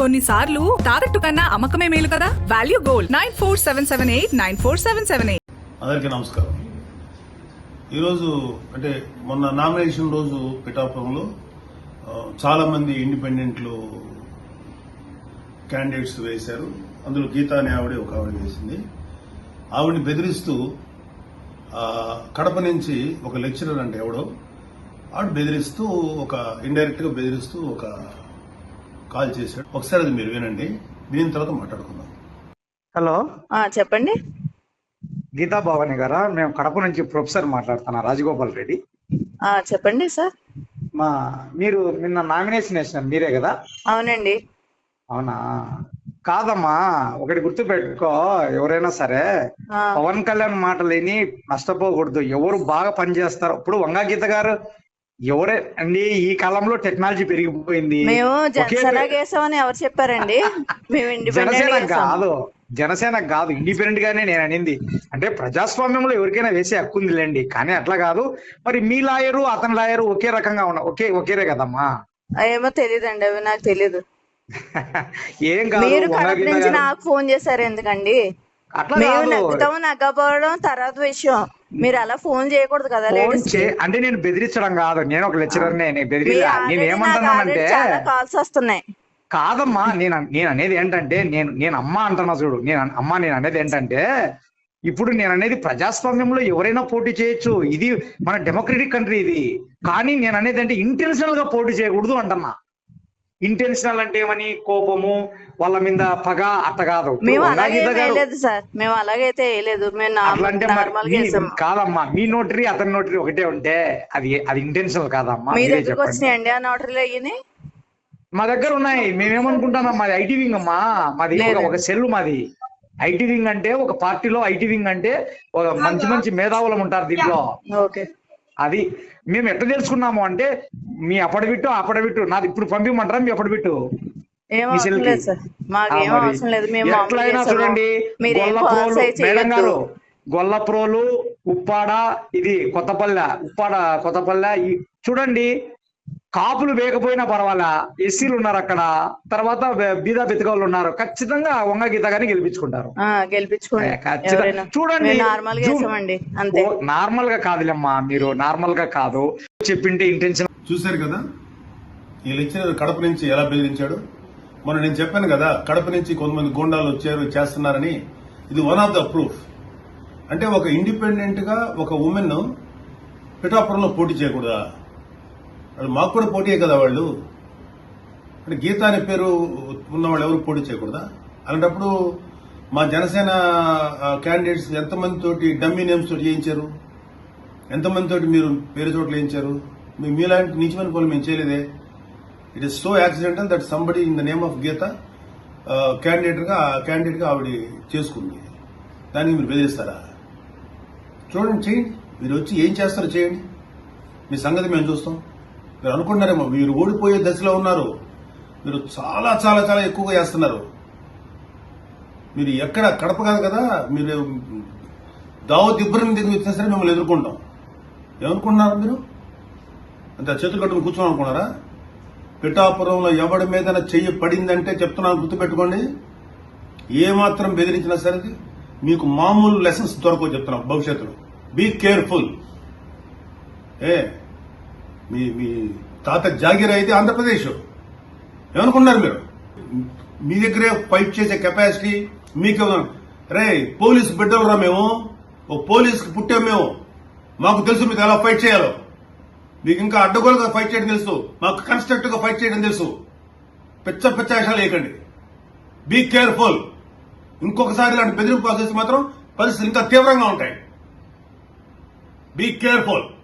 కొన్నిసార్లు టారెట్టు కన్నా అమ్మకమే మేలు కదా? Value gold nine four seven seven eight nine four seven seven eight. అందరికీ నమస్కారం. ఈరోజు అంటే మొన్న నామినేషన్ రోజు పిఠాపురంలో చాలా మంది ఇండిపెండెంట్లు క్యాండిడేట్స్ వేశారు. అందులో గీత అనే ఆవిడ ఒక ఆవిడ వేసింది. ఆవిడని బెదిరిస్తూ కడప నుంచి ఒక లెక్చరర్ అంటే ఎవడో ఆవిడ బెదిరిస్తూ ఒక ఇండైరెక్ట్గా బెదిరిస్తూ ఒక కాల్ చేశాడు. ఒకసారి అది మీరు వినండి. దీని తర్వాత మాట్లాడుకుందాం. హలో. ఆ చెప్పండి. గీతా భవాని గారా? మేము కడప నుంచి ప్రొఫెసర్ మాట్లాడుతున్నా రాజగోపాల్ రెడ్డి. ఆ చెప్పండి సార్. మా మీరు నిన్న నామినేషన్ వేసినారు మీరే కదా? అవునండి. అవునా? కాదమ్మా ఒకటి గుర్తు పెట్టుకో ఎవరైనా సరే ఆ, పవన్ కళ్యాణ్ మాటలు విని నష్టపోకూడదు. ఎవరు బాగా పనిచేస్తారు ఇప్పుడు వంగా గీత గారు ఎవరే అండి? ఈ కాలంలో టెక్నాలజీ పెరిగిపోయింది. మేము జనసేన ఎవరు చెప్పారండి? మేము జనసేన కాదు. జనసేన కాదు. ఇండిపెండెంట్ గానే నేను అనింది. అంటే ప్రజాస్వామ్యంలో ఎవరికైనా వేసే హక్కు ఉందిలేండి. కానీ అట్లా కాదు. మరి మీ లాయరు అతని లాయరు ఒకే రకంగా ఉన్న ఒకే ఒకేరే కదమ్మా? ఏమో తెలియదండి అవి నాకు తెలియదు ఏం కాదు. మీరు కడప నుంచి నాకు ఫోన్ చేశారు ఎందుకండి? మేము కాదు. నగ్గుతాం నగ్గపోవడం తర్వాత విషయం. మీరు అలా ఫోన్ చేయకూడదు కదా ఫోన్ లేడీస్ చే అంటే నేను బెదిరించడం కాదు. నేను ఒక లెక్చరర్ నేను మీ బెదిరిలా నేను already నాకు ఏమంటున్నానంటే already చాలా కాల్స్ వస్తున్నాయి. కాదమ్మా నేను నేను అనేది ఏంటంటే నేను నేను అమ్మ అంటున్నా చూడు. నేను అన్- అమ్మ నేను అనేది ఏంటంటే ఇప్పుడు నేను అనేది ప్రజాస్వామ్యంలో ఎవరైనా పోటీ చేయొచ్చు. ఇది మన డెమోక్రటిక్ కంట్రీ ఇది. కానీ నేను అనేది అంటే ఇంటెన్షనల్గా పోటీ చేయకూడదు అంటున్నా. ఇంటెన్షనల్ అంటే ఏమని? కోపము వాళ్ళ మీద పగ అట్ట కాదు మేము సార్. అలాగైతే వేయలేదు. మేము కాదమ్మా. మీ నోటరీ అతని నోటరీ ఒకటే ఉంటే అది అది ఇంటెన్షనల్ కాదమ్మా. మీ మీరే దగ్గరకు చెప్పండి. వచ్చినాయండి ఆ నోటరీలు అయ్యి మా దగ్గర ఉన్నాయి. మేమేమనుకుంటున్నాం? మాది ఐటీ వింగ్ అమ్మా. మాది. ఒక సెల్ మాది. ఐటీ వింగ్ అంటే ఒక పార్టీలో ఐటీ వింగ్ అంటే ఒక మంచి మంచి మేధావులం ఉంటారు దీంట్లో. ఓకే. అది మేము ఎట్లా తెలుసుకున్నాము అంటే మీ అప్పడబిట్టు అప్పడబిట్టు నాది ఇప్పుడు పంపిమంటారా మీ అప్పడబిట్టు మామూలుగా ఎట్లయినా. చూడండి గొల్లప్రోలు మేడం గారు ఉప్పాడ ఇది కొత్తపల్లె ఉప్పాడ కొత్తపల్లె చూడండి కాపులు వేయకపోయినా పర్వాలా? ఎస్సీలు ఉన్నారు అక్కడ. తర్వాత బీద బెతకవాళ్ళు ఉన్నారు. ఖచ్చితంగా వంగ గీత గారిని గెలిపించుకుంటారు చూడండి నార్మల్గా కాదులేమ్మా మీరు నార్మల్గా కాదు. చెప్పింటే ఇంటెన్షన్ చూశారు కదా? ఈ లెక్చరర్ కడప నుంచి ఎలా బెదిరించాడు? మొన్న నేను చెప్పాను కదా కడప నుంచి కొంతమంది గూండాలు వచ్చారు చేస్తున్నారని. ఇది వన్ ఆఫ్ ద ప్రూఫ్ అంటే ఒక ఇండిపెండెంట్గా ఒక ఉమెన్ పిఠాపురంలో పోటీ చేయకూడదా? వాళ్ళు మాకు కూడా పోటీయే కదా వాళ్ళు. అంటే గీత అనే పేరు ఉన్న వాళ్ళు ఎవరు పోటీ చేయకూడదా? అలాంటప్పుడు మా జనసేన క్యాండిడేట్స్ ఎంతమంది తోటి డమ్మీ నేమ్స్ తోటి చేయించారు? ఎంతమంది తోటి మీరు పేరు చోట్ల వేయించారు మీ మీలాంటి నీచమైన పనులు మేము చేయలేదే. It is so accidental that somebody in the name of Geetha క్యాండిడేట్గా క్యాండిడేట్గా ఆవిడ చేసుకుంది. దానికి మీరు బెదిరిస్తారా? చూడండి చేయండి. మీరు వచ్చి ఏం చేస్తారో చేయండి. మీ సంగతి మేము చూస్తాం. మీరు అనుకుంటున్నారేమో మీరు ఓడిపోయే దశలో ఉన్నారు. మీరు చాలా చాలా చాలా ఎక్కువగా చేస్తున్నారు మీరు ఎక్కడ కడప కాదు కదా మీరు దావత్ ఇబ్బంది దగ్గర వచ్చినా సరే మిమ్మల్ని ఎదుర్కొంటాం. ఏమనుకుంటున్నారు మీరు? అంత చేతులు కట్టుకుని కూర్చోని అనుకున్నారా? పిఠాపురంలో ఎవడి మీద చెయ్యి పడిందంటే చెప్తున్నాను గుర్తుపెట్టుకోండి. ఏమాత్రం బెదిరించినా సరే మీకు మామూలు లెసన్స్ దొరకవు చెప్తున్నాం భవిష్యత్తులో. Be careful. ఏ? మీ మీ తాత జాగీర్ అయితే ఆంధ్రప్రదేశ్. ఏమనుకున్నారు మీరు? మీ దగ్గరే ఫైట్ చేసే కెపాసిటీ మీకు రే పోలీస్ బిడ్డలు రా మేము. ఓ పోలీస్కి పుట్టాం మేము. మాకు తెలుసు మీకు ఎలా ఫైట్ చేయాలో. మీకు ఇంకా అడ్డగోలుగా ఫైట్ చేయడం తెలుసు. మాకు కన్స్ట్రక్ట్గా ఫైట్ చేయడం తెలుసు. పిచ్చ పిచ్చ వేయకండి. Be careful. ఇంకొకసారి ఇలాంటి బెదిరింపు కాల్ మాత్రం పరిస్థితులు ఇంకా తీవ్రంగా ఉంటాయి. Be careful.